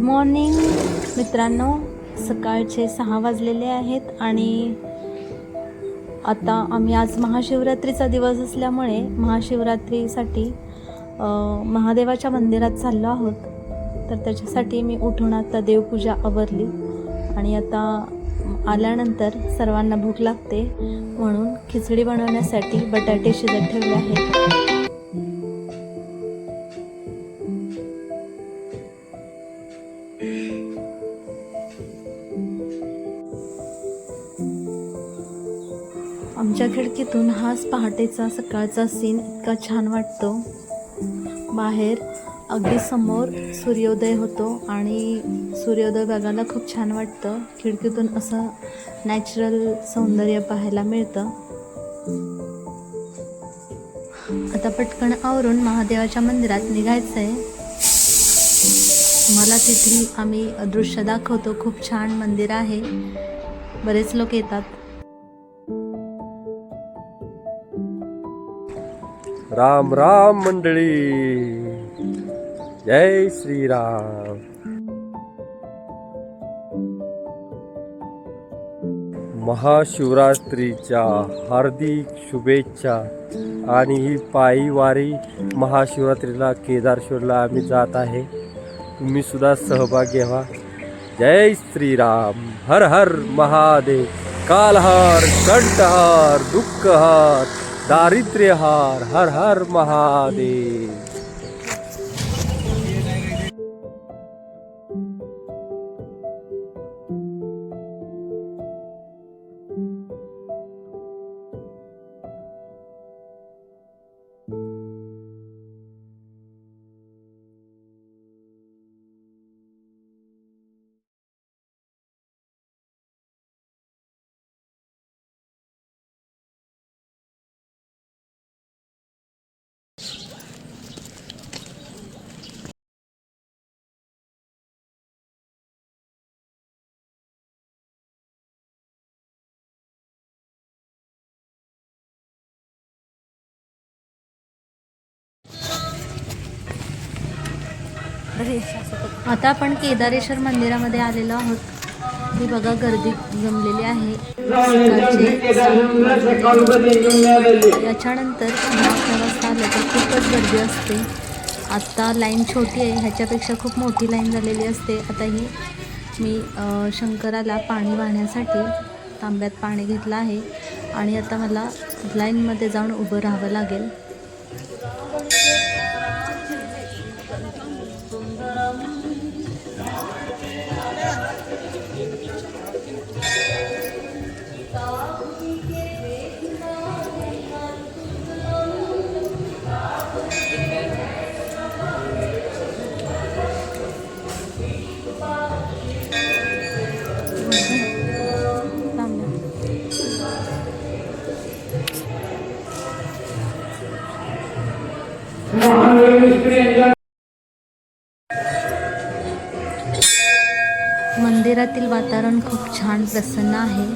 Good morning मित्रांनो. सकाळचे सहा वाजलेले आहेत आणि आता आम्ही आज महाशिवरात्रीचा दिवस असल्यामुळे महाशिवरात्रीसाठी महादेवाच्या मंदिरात चाललो आहोत. तर त्याच्यासाठी मी उठून आता देवपूजा आवरली आणि आता आल्यानंतर सर्वांना भूक लागते म्हणून खिचडी बनवण्यासाठी बटाटे शिजत ठेवले आहेत. आमच्या खिडकीतून हाच पहाटेचा सकाळचा सीन इतका छान वाटतो. बाहेर अगदी समोर सूर्योदय होतो आणि सूर्योदय बघायला खूप छान वाटतं. खिडकीतून असं नॅचरल सौंदर्य पाहायला मिळतं. आता पटकन आवरून महादेवाच्या मंदिरात निघायचं आहे मला तिथे आम्ही दृश्य दाखवतो. खूप छान मंदिर आहे. बरेच लोक येतात. राम राम मंडळी जय श्रीराम. महाशिवरात्रीच्या हार्दिक शुभेच्छा आणि ही पायी वारी महाशिवरात्रीला केदारेश्वरला आम्ही जात आहे. तुम्ही सुद्धा सहभाग घ्यावा जय श्रीराम. हर हर महादेव. कालहार कंठहार दुःखहार. दारिद्र्यहार हर हर महादेव। आता आपण केदारेश्वर मंदिरामध्ये आलेलो आहोत. ही बघा गर्दी जमलेली आहे. याच्यानंतर वाजता आलं तर खूपच गर्दी असते. आत्ता लाईन छोटी आहे ह्याच्यापेक्षा खूप मोठी लाईन झालेली असते. आता ही मी शंकराला पाणी वाहण्यासाठी तांब्यात पाणी घेतलं आहे. आणि आता मला लाईनमध्ये जाऊन उभं राहावं लागेल. मंदिरातील वातावरण खूप छान प्रसन्न आहे.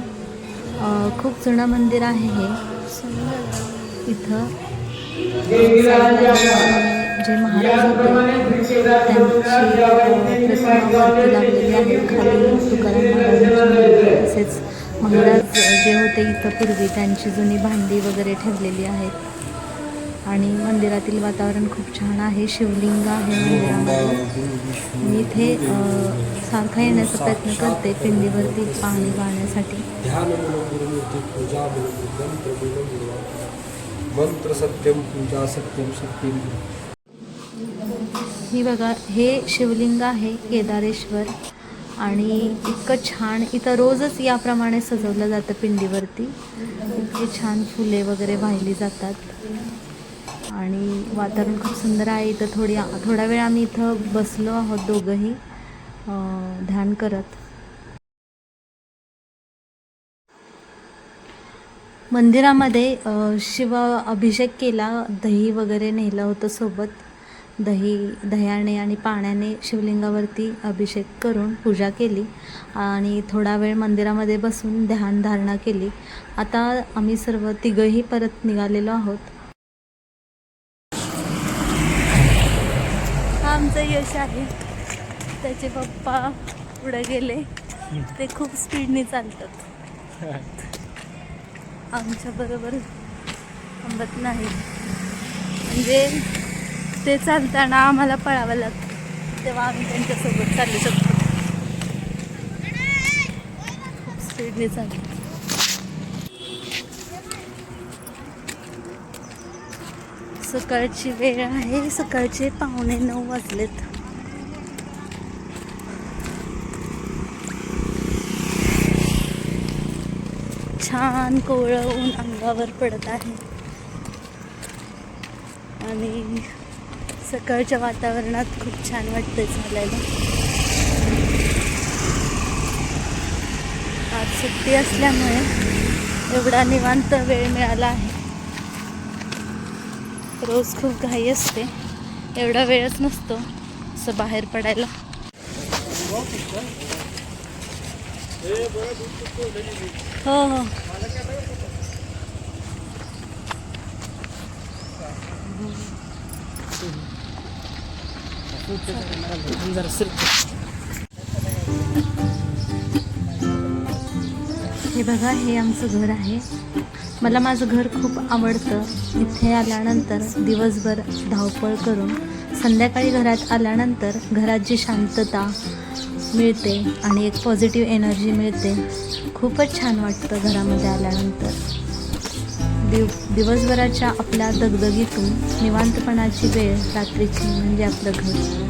खूप जुनं मंदिर आहे हे. इथं जे महाराज होते त्यांची प्रतिमा वरती लागलेली आहे खाली तुकाराम महाराजांची तसेच महाराज जे होते इथं पूर्वी त्यांची जुनी भांडी वगैरे ठेवलेली आहेत. आणि मंदिरातील वातावरण खूप छान आहे. शिवलिंग आहे मंदिरामध्ये. मी इथे सारखा येण्याचा प्रयत्न करते पिंडीवरती पाणी पाहण्यासाठी मंत्र सत्यम पूजा सत्यम सत्यम ही बघा हे शिवलिंग आहे केदारेश्वर आणि इतकं छान इथं रोजच याप्रमाणे सजवलं जातं पिंडीवरती. इतकी छान फुले वगैरे वाहिली जातात. आणि वातावरण खूप सुंदर आहे. इथं थोडी थोडा वेळ आम्ही इथं बसलो आहोत दोघंही. ध्यान करत. मंदिरामध्ये शिव अभिषेक केला दही वगैरे नेलं होतं सोबत. दही दह्याने आणि पाण्याने शिवलिंगावरती अभिषेक करून पूजा केली आणि थोडा वेळ मंदिरामध्ये बसून ध्यानधारणा केली. आता आम्ही सर्व तिघंही परत निघालेलो आहोत. आमचं आहे त्याचे पप्पा पुढे गेले. ते खूप स्पीडने चालतात. आमच्या बरोबर थांबत नाही. म्हणजे ते चालताना आम्हाला पळावं लागतं. तेव्हा आम्ही त्यांच्यासोबत चालू शकतो. खूप स्पीडने चालतो सकाळची वेळ आहे. सकाळचे पावणे नऊ वाजलेत. छान कोवळं ऊन अंगावर पडत आहे. आणि सकाळच्या वातावरणात खूप छान वाटतं झालेलं. आज सुट्टी असल्यामुळे एवढा निवांत वेळ मिळाला आहे. रोज खूप घाई असते. एवढा वेळच नसतो असं बाहेर पडायला. हो हो हो. हे बघा हे आमचं घर आहे. मला माझं घर खूप आवडतं. इथे आल्यानंतर दिवसभर धावपळ करून संध्याकाळी घरात आल्यानंतर घरात जी शांतता मिळते आणि एक पॉझिटिव्ह एनर्जी मिळते खूपच छान वाटतं घरामध्ये आल्यानंतर. दिव दिवसभराच्या आपल्या दगदगीतून निवांतपणाची वेळ रात्रीची म्हणजे आपलं घर.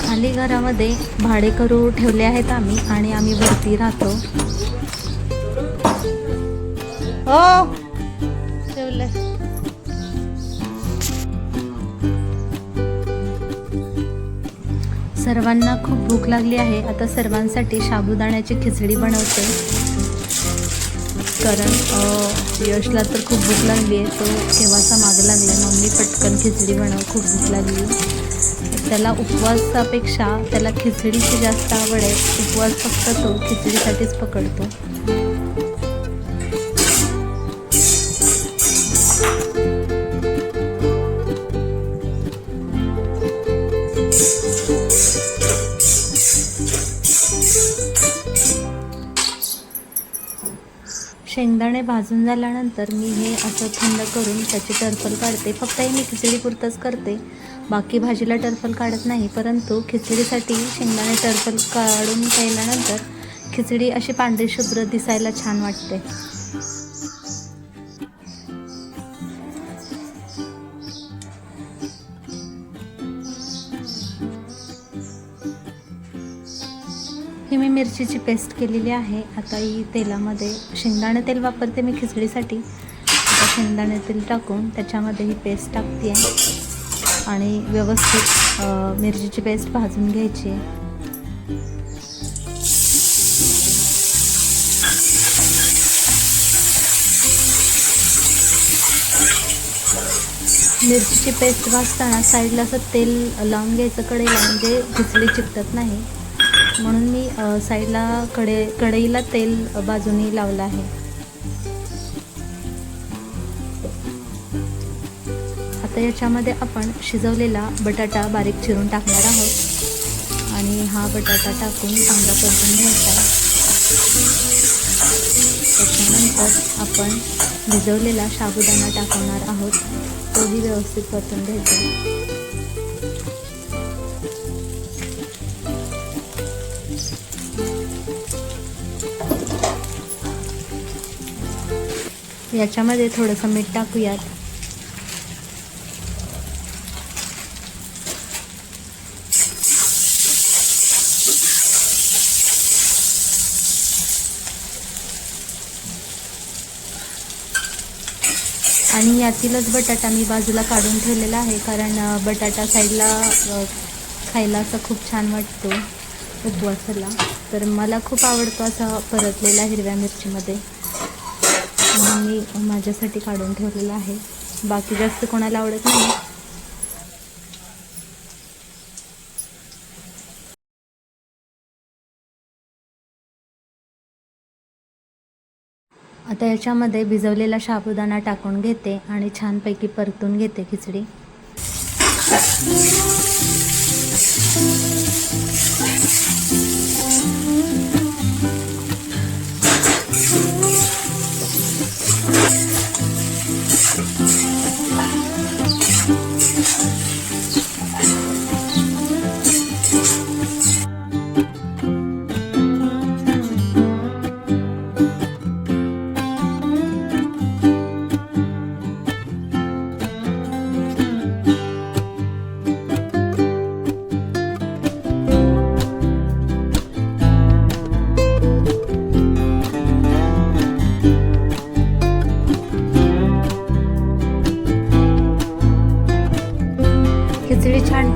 खाली घरामध्ये भाडेकरू ठेवले आहेत आम्ही आणि आम्ही वरती राहतो. हो! ठेवलंय. सर्वांना खूप भूक लागली आहे. आता सर्वांसाठी साबुदाण्याची खिचडी बनवते. कारण यशला तर खूप भूक लागली आहे. तो केव्हाचा मागं लागला मम्मी पटकन खिचडी बनव. खूप भूक लागली. त्याला उपवासापेक्षा त्याला खिचडीची जास्त आवड आहे. उपवास फक्त तो खिचडीसाठीच पकडतो. शेंगदाणे भाजून झाल्यानंतर मी हे असं थंड करून त्याची टरफल काढते. फक्त हे मी खिचडीपुरतंच करते. बाकी भाजीला टरफल काढत नाही परंतु खिचडीसाठी शेंगदाणे टरफल काढून केल्यानंतर खिचडी अशी पांढरी शुभ्र दिसायला छान वाटते. ही मी मिरचीची पेस्ट केलेली आहे. आता ही तेलामध्ये शेंगदाणे तेल वापरते मी खिचडीसाठी. आता शेंगदाणे तेल टाकून त्याच्यामध्ये ही पेस्ट टाकते आणि व्यवस्थित मिरचीची पेस्ट भाजून घ्यायची आहे. मिरचीची पेस्ट भाजताना साईडला असं तेल लावून घ्यायचं कढईला म्हणजे खिचडी चिकटत नाही. म्हणून मी साईडला कडे कढईला तेल बाजूने लावलं आहे. आता याच्यामध्ये आपण शिजवलेला बटाटा बारीक चिरून टाकणार आहोत. आणि हा बटाटा टाकून चांगला परतून घ्यायचा त्याच्यानंतर आपण भिजवलेला साबुदाणा टाकणार आहोत. तोही व्यवस्थित परतून घ्यायचा याच्यामध्ये थोडंसं मीठ टाकूयात. आणि यातीलच बटाटा मी बाजूला काढून ठेवलेला आहे कारण बटाटा साईडला खायला असा खूप छान वाटतो. उपवासाला. तर मला खूप आवडतो असा परतलेला हिरव्या मिरचीमध्ये. म्हणून मी माझ्यासाठी काढून ठेवलेलं आहे. बाकी जास्त कोणाला आवडत नाही. आता याच्यामध्ये भिजवलेला साबुदाणा टाकून घेते आणि छानपैकी परतून घेते खिचडी.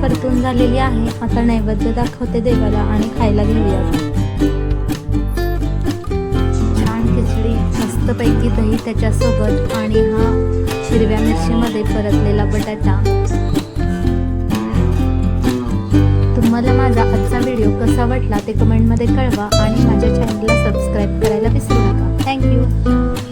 परतून झालेली आहे. आता नैवेद्य दाखवते देवाला आणि खायला घेऊया. छान खिचडी मस्तपैकी दही त्याच्यासोबत आणि हा हिरव्या मिरचीमध्ये परतलेला बटाटा. तुम्हाला माझा आजचा व्हिडिओ कसा वाटला ते कमेंटमध्ये कळवा आणि माझ्या चॅनलला सबस्क्राईब करायला विसरू नका. थँक्यू